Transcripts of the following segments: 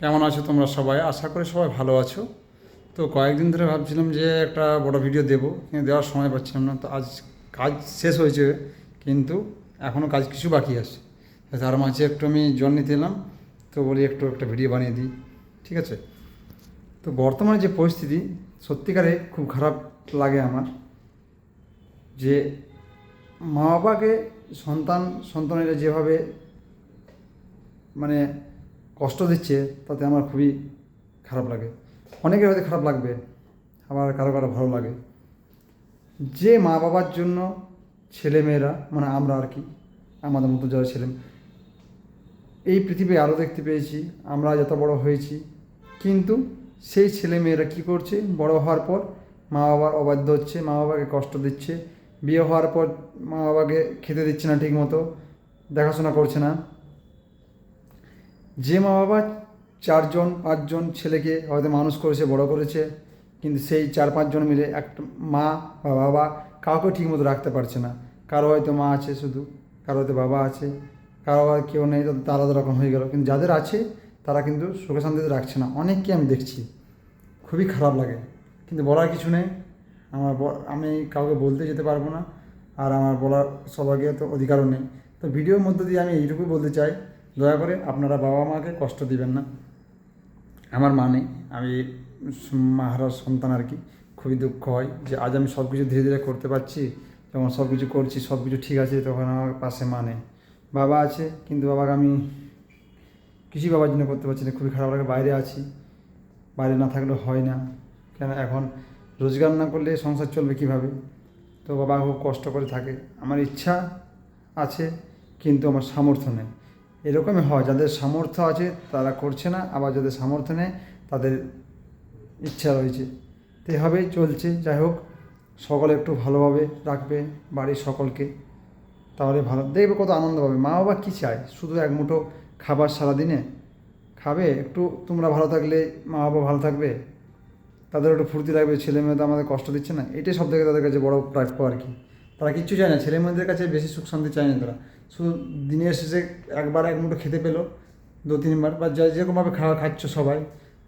কেমন আছো তোমরা সবাই? আশা করি সবাই ভালো আছো। তো কয়েকদিন ধরে ভাবছিলাম যে একটা বড় ভিডিও দেবো, কিন্তু দেওয়ার সময় পাচ্ছিলাম না। তো আজ কাজ শেষ হয়েছে, কিন্তু এখনও কাজ কিছু বাকি আছে। তার মাঝে একটু আমি জল নিতে এলাম, তো বলি একটু একটা ভিডিও বানিয়ে দিই, ঠিক আছে? তো বর্তমানে যে পরিস্থিতি, সত্যিকারে খুব খারাপ লাগে আমার যে মা বাবাকে সন্তান, সন্তানেরা যেভাবে মানে কষ্ট দিচ্ছে, তাতে আমার খুবই খারাপ লাগে। অনেকের হয়তো খারাপ লাগবে, আবার কারও কারও ভালো লাগে। যে মা বাবার জন্য ছেলে মেয়েরা মানে আমরা আর কি, আমাদের মতো যারা ছেলে এই পৃথিবী আরও দেখতে পেয়েছি, আমরা যত বড় হয়েছি, কিন্তু সেই ছেলে মেয়েরা কী করছে? বড় হওয়ার পর মা বাবার অবাধ্য হচ্ছে মা বাবাকে কষ্ট দিচ্ছে, বিয়ে হওয়ার পর মা বাবাকে খেতে দিচ্ছে না ঠিক মতো দেখাশোনা করছে না। যে মা বাবা চারজন, পাঁচজন ছেলেকে হয়তো মানুষ করেছে, বড় করেছে, কিন্তু সেই চার, পাঁচজন মিলে একটা মা বা বাবা কাউকে ঠিকমতো রাখতে পারছে না। কারও হয়তো মা আছে শুধু, কারও হয়তো বাবা আছে, কারও আর কেউ নেই, তাদের আলাদা রকম হয়ে গেল। কিন্তু যাদের আছে, তারা কিন্তু সুখে শান্তিতে রাখছে না। অনেককে আমি দেখছি, খুবই খারাপ লাগে। কিন্তু বলার কিছু নেই। আমার আমি কাউকে বলতে যেতে পারব না, আর আমার বলার সবাইকে তো অধিকারও নেই। তো ভিডিওর মধ্যে দিয়ে আমি এইটুকুই বলতে চাই দয়া করে আপনারা বাবা মাকে কষ্ট দিবেন না। আমার মা নেই, আমি মাহারার সন্তান আর কি। খুবই দুঃখ হয় যে আজ আমি সব কিছু ধীরে ধীরে করতে পারছি, যখন সব কিছু করছি সব কিছু ঠিক আছে, তখন আমার পাশে মা নেই। বাবা আছে, কিন্তু বাবাকে আমি কিছুই বাবার জন্য করতে পারছি না, খুবই খারাপ লাগে, বাইরে আছি। বাইরে না থাকলে হয় না, কেন এখন রোজগার না করলে সংসার চলবে কীভাবে? তো বাবা খুব কষ্ট করে থাকে। আমার ইচ্ছা আছে, কিন্তু আমার সামর্থ্য নেই। এরকমই হয়, যাদের সামর্থ্য আছে তারা করছে না, আবার যাদের সামর্থ্য নেই তাদের ইচ্ছা রয়েছে। তো এভাবেই চলছে, যাই হোক, সকলে একটু ভালোভাবে রাখবে বাড়ির সকলকে, তাহলে ভালো। দেখবে কত আনন্দ পাবে। মা বাবা কী চায়? শুধু এক মুঠো খাবার সারাদিনে? খাবে? একটু তোমরা ভালো থাকলে মা বাবা ভালো থাকবে? তাদের একটু ফুর্তি লাগবে ছেলে মেয়ে তো আমাদের কষ্ট দিচ্ছে না? এটাই সব থেকে তাদের কাছে বড় প্রাপ্য আর কি। তারা কিচ্ছু চায় না ছেলে মেয়েদের কাছে বেশি সুখ শান্তি চায় না তারা। শুধু দিনের শেষে একবার এক মুঠো খেতে পেল, দু তিনবার, বা যা যেরকমভাবে খাওয়া খাচ্ছ সবাই,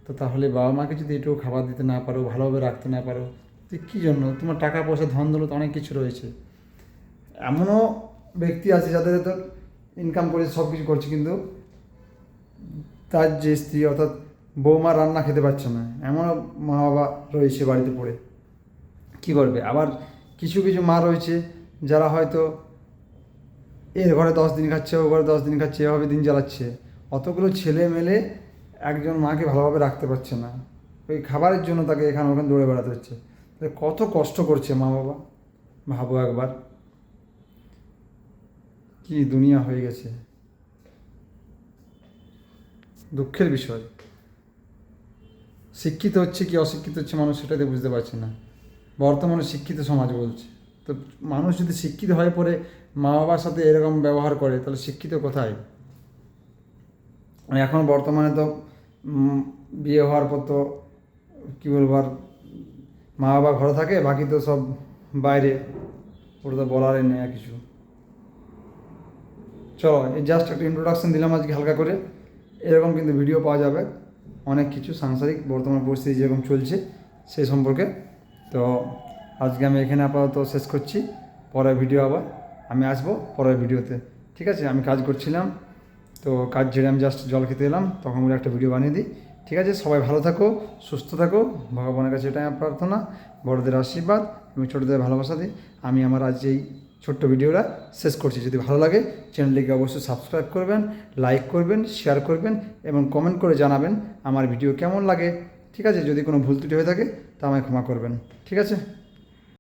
তো তাহলে বাবা মাকে যদি একটু খাবার দিতে না পারো, ভালোভাবে রাখতে না পারো, তো কী জন্য? তোমার টাকা পয়সা, ধন দৌলত অনেক কিছু রয়েছে। এমনও ব্যক্তি আছে যাদের তো ইনকাম করে সব কিছু করছে, কিন্তু তার যে স্ত্রী অর্থাৎ বৌমা রান্না খেতে পারছে না। এমনও মা বাবা রয়েছে বাড়িতে পড়ে। কী করবে? আবার কিছু কিছু মা রয়েছে যারা হয়তো এর ঘরে দশ দিন খাচ্ছে, ও ঘরে দশ দিন খাচ্ছে, এভাবে দিন চালাচ্ছে অতগুলো ছেলে মেলে একজন মাকে ভালোভাবে রাখতে পারছে না। ওই খাবারের জন্য তাকে এখানে ওখানে দৌড়ে বেড়াতে হচ্ছে। তাহলে কত কষ্ট করছে মা বাবা। ভাবো একবার। কি দুনিয়া হয়ে গেছে। দুঃখের বিষয়। শিক্ষিত হচ্ছে কি অশিক্ষিত হচ্ছে মানুষ সেটাতে বুঝতে পারছে না। বর্তমানে শিক্ষিত সমাজ বলছে। তো মানুষ যদি শিক্ষিত হয়ে পড়ে মা বাবার সাথে এরকম ব্যবহার করে, তাহলে শিক্ষিত কোথায়? এখন বর্তমানে তো বিয়ে হওয়ার পর তো, কী বলব আর মা বাবা ঘরে থাকে, বাকি তো সব বাইরে। ওটা তো বলারই নেই আর কিছু। চলো, এই জাস্ট একটা ইন্ট্রোডাকশন দিলাম আজকে হালকা করে। এরকম কিন্তু ভিডিও পাওয়া যাবে। অনেক কিছু সাংসারিক, বর্তমান পরিস্থিতি যেরকম চলছে, সেই সম্পর্কে তো আজকে আমি এখানে আপাতত শেষ করছি। পরের ভিডিও আবার আমি আসব পরের ভিডিওতে ঠিক আছে? আমি কাজ করছিলাম, তো কাজ ছেড়ে আমি জাস্ট জল খেতে এলাম, তখন বলে একটা ভিডিও বানিয়ে দিই। ঠিক আছে? সবাই ভালো থাকো, সুস্থ থাকো। ভগবানের কাছে এটাই প্রার্থনা। বড়দের আশীর্বাদ এবং ছোটোদের ভালোবাসা দিই। আমি আমার আজ এই ছোট্ট ভিডিওটা শেষ করছি। যদি ভালো লাগে চ্যানেলটিকে অবশ্যই সাবস্ক্রাইব করবেন লাইক করবেন শেয়ার করবেন, এবং কমেন্ট করে জানাবেন আমার ভিডিও কেমন লাগে। ঠিক আছে যদি কোনো ভুল ত্রুটি হয়ে থাকে তা আমায় ক্ষমা করবেন। ঠিক আছে?